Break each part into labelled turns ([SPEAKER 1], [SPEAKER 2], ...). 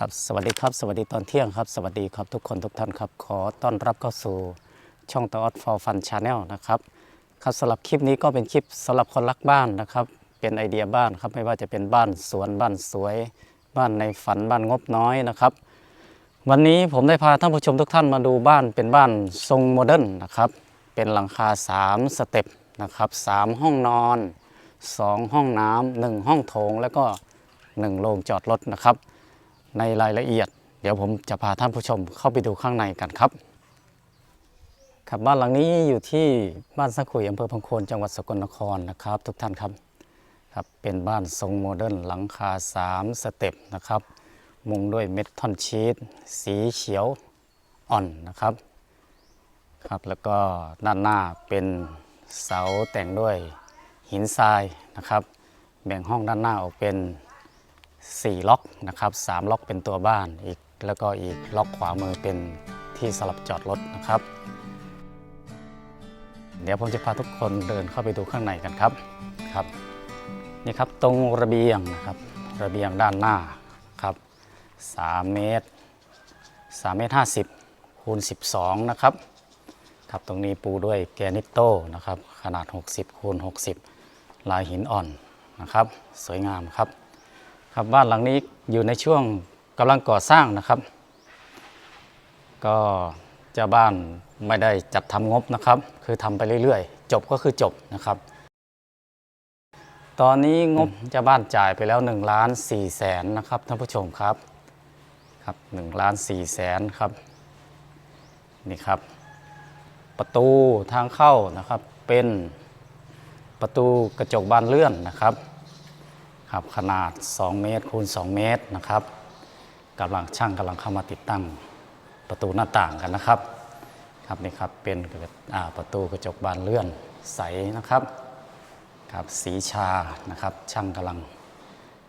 [SPEAKER 1] ครับสวัสดีครับ สวัสดีตอนเที่ยงครับ สวัสดีครับทุกคนทุกท่านครับ ขอต้อนรับเข้าสู่ช่องตออดฟอร์ฟันชาแนลนะครับครับสำหรับคลิปนี้ก็เป็นคลิปสำหรับคนรักบ้านนะครับ เป็นไอเดียบ้านครับไม่ว่าจะเป็นบ้านสวนบ้านสวย บ้านในฝันบ้านงบน้อยนะครับ วันนี้ผมได้พาท่านผู้ชมทุกท่านมาดูบ้านเป็นบ้านทรงโมเดิร์นนะครับ เป็นหลังคา 3 สเต็ปนะครับ3ห้องนอน 2 ห้องน้ำหนึ่งห้องโถง แล้วก็ 1 โรงจอดรถนะครับ ในรายละเอียด เดี๋ยวผมจะพาท่านผู้ชมเข้าไปดูข้างในกันครับ ครับบ้านหลังนี้อยู่ที่บ้านสักขุยอำเภอพังโคนจังหวัดสกลนครนะครับ ทุกท่านครับครับเป็นบ้านทรงโมเดิร์นหลังคา 3 สเต็ปนะครับ มุงด้วยเม็ดท่อนชีสสีเขียวอ่อนนะครับครับ แล้วก็ด้านหน้าเป็นเสาแต่งด้วยหินทรายนะครับ แบ่งห้องด้านหน้าออกเป็น 4 ล็อกนะครับ3ล็อกเป็นตัวบ้านอีกแล้วก็อีกล็อกขวามือเป็นที่สลับจอดรถนะครับ เดี๋ยวผมจะพาทุกคนเดินเข้าไปดูข้างในกันครับครับนี่ครับตรงระเบียงนะครับระเบียงด้านหน้าครับ3เมตร3เมตร50คูณ12 นะครับครับตรงนี้ปูด้วยแกนิตโต้นะครับขนาด 60คูณ60 ลายหินอ่อนนะครับ สวยงามครับ ครับบ้านหลังนี้อยู่ในช่วงกำลังก่อสร้างนะครับ ก็เจ้าบ้านไม่ได้จัดทำงบนะครับ คือทำไปเรื่อยๆ จบก็คือจบนะครับ ตอนนี้งบเจ้าบ้านจ่ายไปแล้ว1ล้าน4แสนนะครับท่านผู้ชมครับครับ1ล้าน4แสนครับนี่ครับ ประตูทางเข้านะครับเป็นประตูกระจกบานเลื่อนนะครับ ครับขนาด 2 เมตรคูณ 2 เมตรนะครับกำลังช่างกำลังเข้ามาติดตั้งประตูหน้าต่างกันนะครับ ครับนี่ครับเป็นประตูกระจกบานเลื่อนใสนะครับครับสีชานะครับช่างกำลัง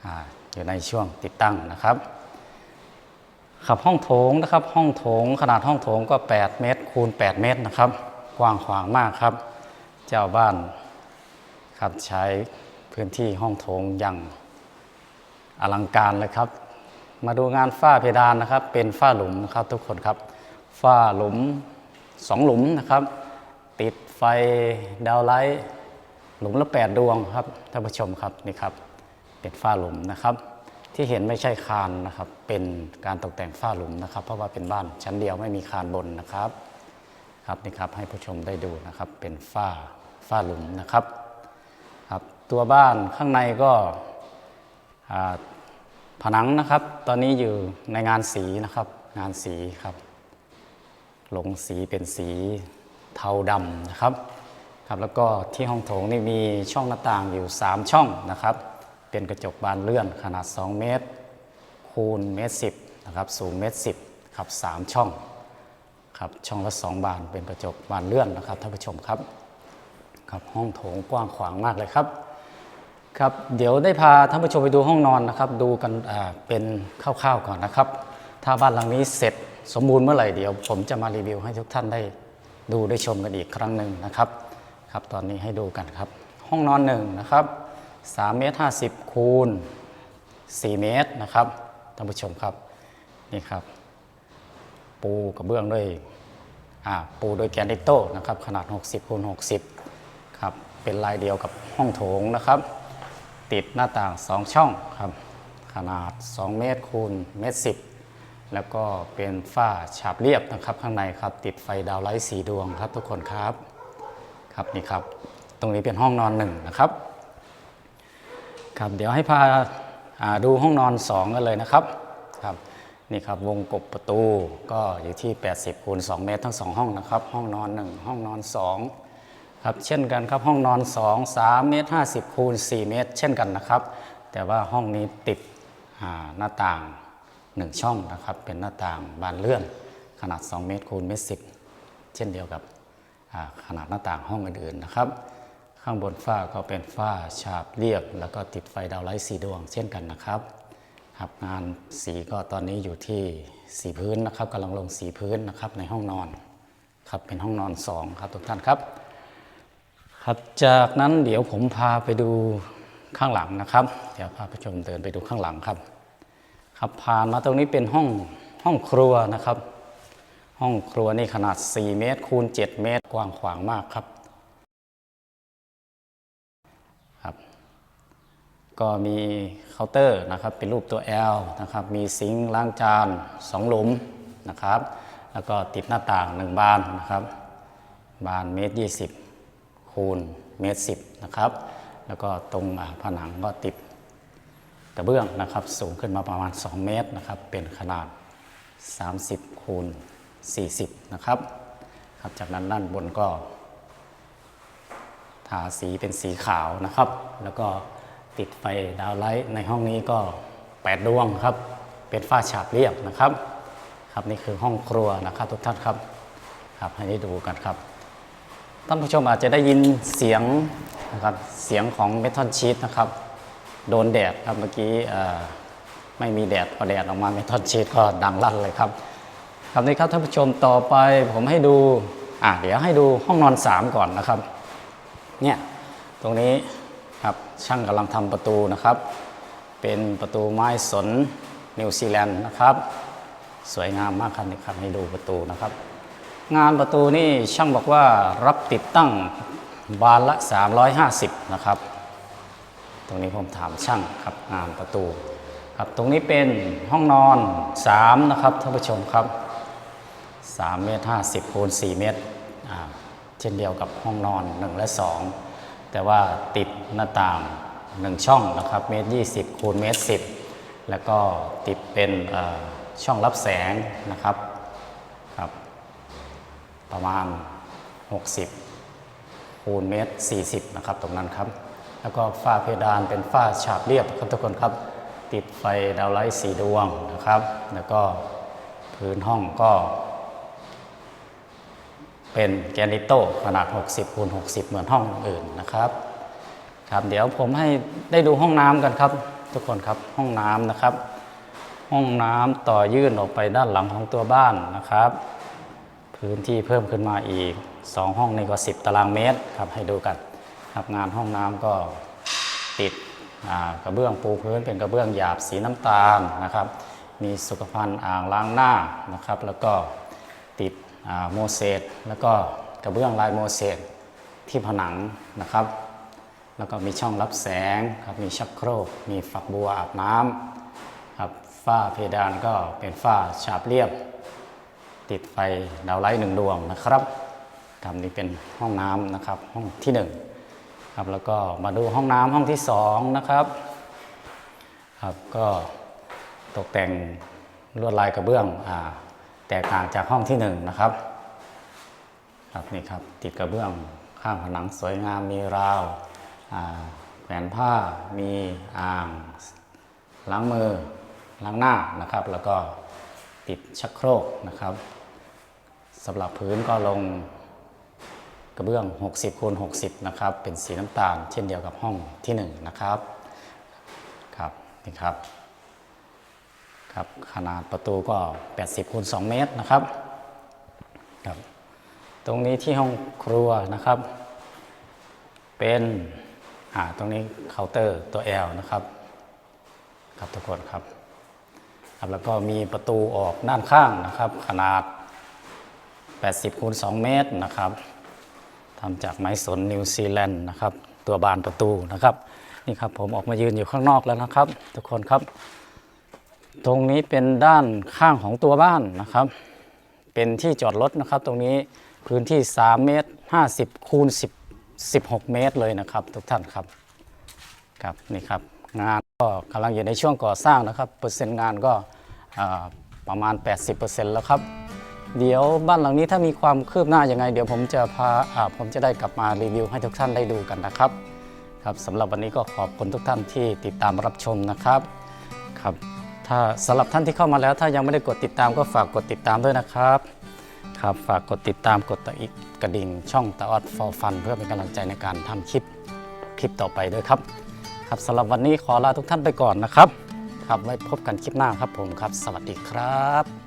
[SPEAKER 1] ออยู่ในช่วงติดตั้งนะครับครับห้องโถงนะครับห้องโถงขนาดห้องโถงก็ 8 เมตรคูณ 8 เมตรนะครับ กว้างขวางมากครับ เจ้าบ้านครับใช้ พื้นที่ห้องโถงอย่างอลังการเลยครับ มาดูงานฝ้าเพดานนะครับ เป็นฝ้าหลุมนะครับทุกคนครับ ฝ้าหลุมสองหลุมนะครับ ติดไฟดาวไลท์หลุมละแปดดวงครับท่านผู้ชมครับนี่ครับ เป็นฝ้าหลุมนะครับ ที่เห็นไม่ใช่คานนะครับ เป็นการตกแต่งฝ้าหลุมนะครับ เพราะว่าเป็นบ้านชั้นเดียวไม่มีคานบนนะครับ ครับนี่ครับให้ผู้ชมได้ดูนะครับ เป็นฝ้าฝ้าหลุมนะครับครับ ตัวบ้านข้างในก็ผนังนะครับ ตอนนี้อยู่ในงานสีนะครับ งานสีครับ ลงสีเป็นสีเทาดำนะครับครับแล้วก็ที่ห้องโถงนี่มีช่องหน้าต่างอยู่ 3 ช่องนะครับ เป็นกระจกบานเลื่อนขนาด 2 เมตร คูณเมตรสินะครับสูงเมตรสิครับ3ช่องครับช่องละ 2 บานเป็นกระจกบานเลื่อนนะครับท่านผู้ชมครับครับห้องโถงกว้างขวางมากเลยครับ ครับเดี๋ยวได้พาท่านผู้ชมไปดูห้องนอนนะครับ ดูกันเป็นคร่าวๆก่อนนะครับ ถ้าบ้านหลังนี้เสร็จสมบูรณ์เมื่อไหร่เดี๋ยว ผมจะมารีวิวให้ทุกท่านได้ดูได้ชมกันอีกครั้งหนึ่งนะครับครับ ตอนนี้ให้ดูกันครับ ห้องนอนหนึ่งนะครับ3เมตร50คูณ4เมตรนะครับท่านผู้ชมครับนี่ครับ ปูกระเบื้องด้วยปูโดยแกรนิโต้นะครับขนาด 60คูณ60ครับเป็นลายเดียวกับห้องโถงนะครับ ติดหน้าต่าง 2 ช่องครับ ขนาด 2 เมตรคูณเมตรสิแล้วก็เป็นฝ้าฉาบเรียบนะครับ ข้างในครับ ติดไฟดาวไลท์สีดวงครับทุกคนครับครับนี่ครับ ตรงนี้เป็นห้องนอนหนึ่งนะครับครับเดี๋ยวให้พาาดูห้องนอน 2 กันเลยนะครับครับนี่ครับวงกบประตูก็อยู่ที่ 80คูณ2เมตรทั้ง 2 ห้องนะครับ ห้องนอน 1 ห้องนอน 2 ครับเช่นกันครับห้องนอน 2 3เมตร50คูณ4เมตร เช่นกันนะครับ แต่ว่าห้องนี้ติดหน้าต่าง 1 ช่องนะครับ เป็นหน้าต่างบานเลื่อนขนาด 2 เมตรคูณเมตร10เช่นเดียวกับขนาดหน้าต่างห้องอื่นๆนะครับ ข้างบนฝ้าก็เป็นฝ้าฉาบเรียบ แล้วก็ติดไฟดาวไลท์สีดวง เช่นกันนะครับครับงานสีก็ตอนนี้อยู่ที่สีพื้นนะครับกำลังลงสีพื้นนะครับในห้องนอนครับเป็นห้องนอนสองครับทุกท่านครับ ครับจากนั้นเดี๋ยวผมพาไปดูข้างหลังนะครับ เดี๋ยวพาผู้ชมเดินไปดูข้างหลังครับ ครับผ่านมาตรงนี้เป็นห้องห้องครัวนะครับ ห้องครัวนี่ขนาด 4 เมตร คูณ 7 เมตร กว้างขวางมากครับครับ ก็มีเคาน์เตอร์นะครับเป็นรูปตัว L นะครับ มีซิงค์ล้างจาน 2 หลุมนะครับ แล้วก็ติดหน้าต่าง 1 บานนะครับ บานเมตร 20 คูณเมตร10นะครับ แล้วก็ตรงผนังก็ติดกระเบื้องนะครับ สูงขึ้นมาประมาณ 2 เมตรนะครับ เป็นขนาด 30 คูณ 40 นะครับครับ จากนั้นด้านบนก็ ทาสีเป็นสีขาวนะครับ แล้วก็ติดไฟดาวไลท์ในห้องนี้ก็ 8 ดวงครับ เป็นฝ้าฉาบเรียบนะครับ ครับนี่คือห้องครัวนะครับทุกท่านครับ ครับให้ได้ดูกันครับ ท่านผู้ชมอาจจะได้ยินเสียงนะครับเสียงของเมทัลชีตนะครับโดนแดดครับเมื่อกี้ไม่มีแดดพอแดดออกมาเมทัลชีตก็ดังลั่นเลยครับครับนี่ครับท่านผู้ชมต่อไปผมให้ดูอะเดี๋ยวให้ดูห้องนอน 3 ก่อนนะครับเนี่ยตรงนี้ครับช่างกำลังทำประตูนะครับ เป็นประตูไม้สนนิวซีแลนด์นะครับ สวยงามมากครับนี่ครับให้ดูประตูนะครับ งานประตูนี่ช่างบอกว่ารับติดตั้งบานละ 350 นะครับ ตรงนี้ผมถามช่างครับงานประตูครับตรงนี้เป็นห้องนอน 3 นะครับท่านผู้ชมครับ3เมตร50คูณ4เมตรเช่นเดียวกับห้องนอน 1 และ 2 แต่ว่าติดหน้าต่าง 1 ช่องนะครับเมตร20คูณเมตร10 แล้วก็ติดเป็นช่องรับแสงนะครับครับ ประมาณ 60คูณเมตร 40 นะครับ ตรงนั้นครับ แล้วก็ฝ้าเพดานเป็นฝ้าฉาบเรียบครับทุกคนครับ ติดไฟดาวไลท์สีดวงนะครับ แล้วก็พื้นห้องก็ เป็นแกนิโตขนาด 60คูณ60 เหมือนห้องอื่นนะครับครับเดี๋ยวผมให้ได้ดูห้องน้ำกันครับ ทุกคนครับห้องน้ำนะครับ ห้องน้ำต่อยื่นออกไปด้านหลังของตัวบ้านนะครับ พื้นที่เพิ่มขึ้นมาอีก 2 ห้องนี่ก็ 10 ตารางเมตรครับให้ดูกันครับงานห้องน้ำก็ติดกระเบื้องปูพื้นเป็นกระเบื้องหยาบสีน้ำตาลนะครับ มีสุขภัณฑ์อ่างล้างหน้านะครับ แล้วก็ติดโมเสสแล้วก็กระเบื้องลายโมเสสที่ผนังนะครับ แล้วก็มีช่องรับแสงครับมีชักโครก มีฝักบัวอาบน้ำครับฝ้าเพดานก็เป็นฝ้าฉาบเรียบ ติดไฟดาวไลท์หนึ่งดวงนะครับครับนี่เป็นห้องน้ำนะครับห้องที่หนึ่งครับแล้วก็มาดูห้องน้ำห้องที่สองนะครับครับก็ตกแต่งลวดลายกระเบื้องอ่าแตกต่างจากห้องที่หนึ่งนะครับครับนี่ครับติดกระเบื้องข้างผนังสวยงามมีราวอ่าแขวนผ้ามีอ่างล้างมือล้างหน้านะครับ แล้วก็ ติดชักโครกนะครับสำหรับพื้นก็ลงกระเบื้อง 60คูณ60 นะครับ เป็นสีน้ำตาล เช่นเดียวกับห้องที่ 1 นะครับครับนี่ครับครับขนาดประตูก็ 80คูณ2เมตรนะครับครับตรงนี้ที่ห้องครัวนะครับ เป็นอ่าตรงนี้เคาน์เตอร์ตัว L นะครับ ครับทุกคนครับ ครับแล้วก็มีประตูออกด้านข้างนะครับ ขนาด 80คูณ2เมตรนะครับทำจากไม้สนนิวซีแลนด์นะครับ ตัวบานประตูนะครับนี่ครับผมออกมายืนอยู่ข้างนอกแล้วนะครับ ทุกคนครับ ตรงนี้เป็นด้านข้างของตัวบ้านนะครับ เป็นที่จอดรถนะครับ ตรงนี้พื้นที่ 3 เมตร 50คูณ10 16 เมตรเลยนะครับ ทุกท่านครับครับนี่ครับ งานก็กำลังอยู่ในช่วงก่อสร้างนะครับ เปอร์เซ็นต์งานก็ประมาณ 80%แล้วครับ เดี๋ยวบ้านหลังนี้ถ้ามีความคืบหน้ายังไง เดี๋ยวผมจะพาาผมจะได้กลับมารีวิวให้ทุกท่านได้ดูกันนะครับ ครับสำหรับวันนี้ก็ขอบคุณทุกท่านที่ติดตามรับชมนะครับครับถ้าสำหรับท่านที่เข้ามาแล้ว ถ้ายังไม่ได้กดติดตามก็ฝากกดติดตามด้วยนะครับครับฝากกดติดตามกดตะอีกกระดิ่งช่องตะออดฟอร์ฟันเพื่อเป็นกำลังใจในการทำคลิปคลิปต่อไปด้วยครับ ครับสำหรับวันนี้ขอลาทุกท่านไปก่อนนะครับ ครับไว้พบกันคลิปหน้าครับผมครับ สวัสดีครับ